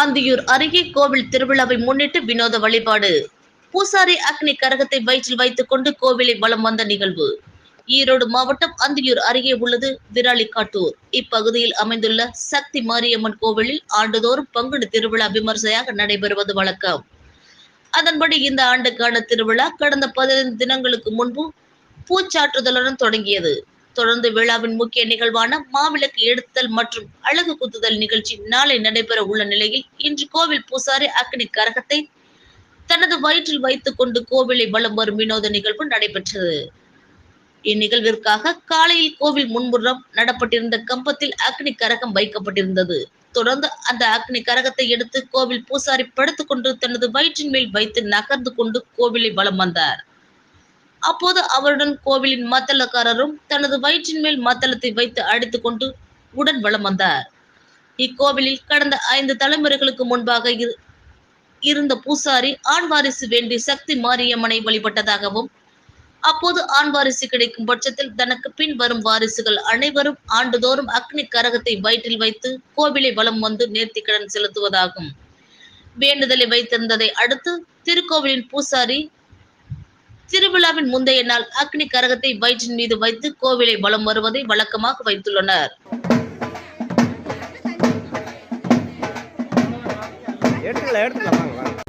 அந்தியூர் அருகே கோவில் திருவிழாவை முன்னிட்டு வினோத வழிபாடு. பூசாரி அக்னி கரகத்தை வயிற்றில் வைத்துக் கொண்டு கோவிலை வலம் வந்த நிகழ்வு. ஈரோடு மாவட்டம் அந்தியூர் அருகே உள்ளது விராலிக்காட்டூர். இப்பகுதியில் அமைந்துள்ள சக்தி மாரியம்மன் கோவிலில் ஆண்டுதோறும் பங்குனி திருவிழா விமர்சையாக நடைபெறுவது வழக்கம். அதன்படி இந்த ஆண்டுக்கான திருவிழா கடந்த பதினைந்து தினங்களுக்கு முன்பு பூச்சாற்றுதலுடன் தொடங்கியது. தொடர்ந்து விழாவின் முக்கிய நிகழ்வான மாவிளக்கு எடுத்தல் மற்றும் அழகு குத்துதல் நிகழ்ச்சி நாளை நடைபெற உள்ள நிலையில் இன்று கோவில் பூசாரி அக்னி கரகத்தை தனது வயிற்றில் வைத்துக் கொண்டு கோவிலை வலம் வரும் வினோத நிகழ்வு நடைபெற்றது. இந்நிகழ்விற்காக காலையில் கோவில் முன்புறம் நடப்பட்டிருந்த கம்பத்தில் அக்னி கரகம் வைக்கப்பட்டிருந்தது. தொடர்ந்து அந்த அக்னி கரகத்தை எடுத்து கோவில் பூசாரி படுத்துக்கொண்டு தனது வயிற்றின் மேல் வைத்து நகர்ந்து கொண்டு கோவிலை வலம் வந்தார். அப்போது அவருடன் கோவிலின் மத்தளக்காரரும் தனது வயிற்றின் மேல் மத்தளத்தை வைத்து அடித்துக் கொண்டு உடன் வளம் வந்தார். இக்கோவிலில் கடந்த ஐந்து தலைமுறைகளுக்கு முன்பாக இருந்த பூசாரி ஆண் வாரிசு வேண்டி சக்தி மாரியம்மனை வழிபட்டதாகவும் அப்போது ஆண் வாரிசு கிடைக்கும் பட்சத்தில் தனக்கு பின் வரும் வாரிசுகள் அனைவரும் ஆண்டுதோறும் அக்னி கரகத்தை வயிற்றில் வைத்து கோவிலை வலம் வந்து நேர்த்திக்கடன் செலுத்துவதாகும். வேண்டுதலை வைத்திருந்ததை அடுத்து திருக்கோவிலின் பூசாரி திருவிழாவின் முந்தைய நாள் அக்னி கரகத்தை வயிற்றின் மீது வைத்து கோவிலை வலம் வருவதை வழக்கமாக வைத்துள்ளனர். எடுத்துக்கலாம் எடுத்துக்கலாம்